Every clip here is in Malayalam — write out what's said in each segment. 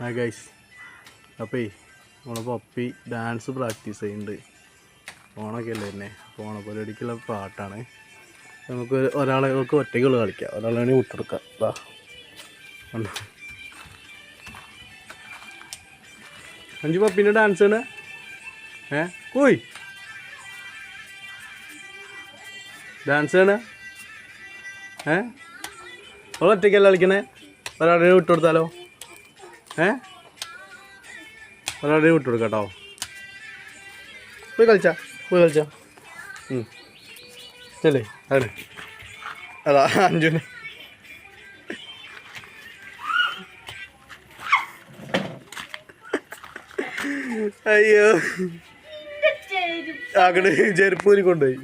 ആ ഗൈസ് അപ്പേ നമ്മളെ പപ്പി ഡാൻസ് പ്രാക്ടീസ് ചെയ്യുന്നുണ്ട്. ഓണൊക്കെ അല്ലേ തന്നെ അപ്പോൾ ഓണപ്പരിപാടിക്കുള്ള പാട്ടാണ്. നമുക്ക് ഒരാളെ നമുക്ക് ഒറ്റയ്ക്കുള്ള കളിക്കാം. ഒരാളെ വിട്ടെടുക്കാം അഞ്ചു പപ്പിന്റെ ഡാൻസ് തന്നെ ഏ? പോയി ഡാൻസ് ആണ്. ഏ? ഒറ്റയ്ക്കല്ല കളിക്കണേ? ഒരാളെ വിട്ടുകൊടുത്താലോ ഏ? ഒരാളുടെ വിട്ടു കൊടുക്കാം കേട്ടോ. പോയി കളിച്ച പോയി കളിച്ച. ചെല്ലേ അവിടെ അതാ അഞ്ചുന് അയ്യോ. അങ്ങനെ ചെരുപ്പൂരി കൊണ്ടുപോയി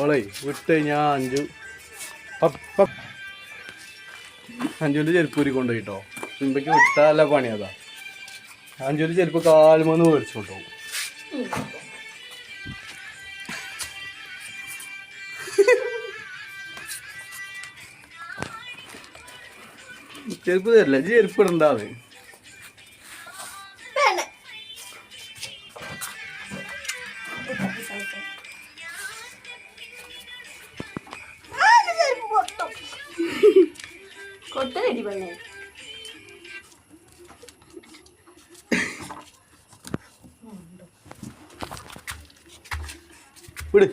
ഓളേ വിട്ട് ഞാൻ അഞ്ചു. അഞ്ചുവിന്റെ ചെരുപ്പൂരി കൊണ്ടുപോയിട്ടോ. സിമ്പയ്ക്ക് വിട്ടാല പണി അതാ. അഞ്ചുവിന്റെ ചെരുപ്പ് കാൽമന്ന് മേടിച്ചു കൊണ്ടുപോകും. ചെരുപ്പ് തരില്ല ചെരുപ്പ് ഇടണ്ടാവേ പെണ്ണേ വിട്.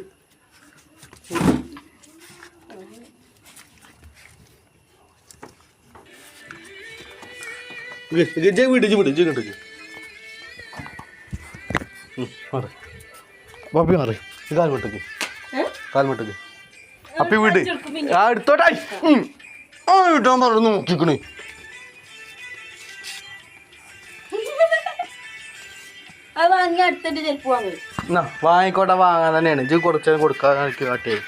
വിട് വിട് മാറി. മാറി. കാൽമട്ടക്ക് കാൽമട്ടക്ക് അപ്പി വിട്. ആ എടുത്തോട്ടെ. ആ പറഞ്ഞു നോക്കിക്കണേ. വാങ്ങിക്കോട്ടെ വാങ്ങാൻ തന്നെയാണ്. ഇജ്ജ് കുറച്ച് കൊടുക്കാൻ എനിക്ക് കാട്ടിയായി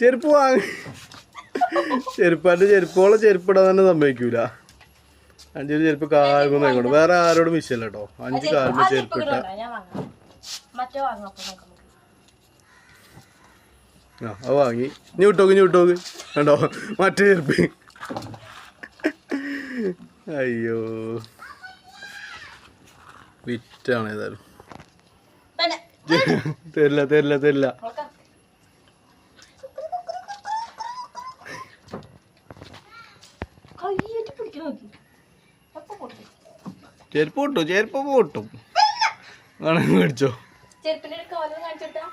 ചെരുപ്പ് വാങ്ങി. ചെരുപ്പാന്റെ ചെരുപ്പോളം ചെരുപ്പിടാൻ തന്നെ സമ്മതിക്കൂല. അഞ്ചൊരു ചെരുപ്പ് കാൽമ വേറെ ആരോടും വിഷയല്ല കേട്ടോ. അഞ്ച് കാൽമ ചെരുപ്പിട്ട മറ്റേ വാങ്ങാം അപ്പൊ നോക്കാം. ആ അത് വാങ്ങി. ഇനി വിട്ടോക്ക് ഇനി വിട്ടോക്ക്. കണ്ടോ? മറ്റേ ചെരുപ്പ്. അയ്യോ. വിറ്റാണ് ഏതായാലും. തരില്ല തരില്ല തരില്ല. ചെരുപ്പ് പൊട്ടും ചെരുപ്പ് പൊട്ടും. വേണമെങ്കിൽ മേടിച്ചോ. ചെരുപ്പിന്റെ കാലും കാണിച്ചോട്ടാ.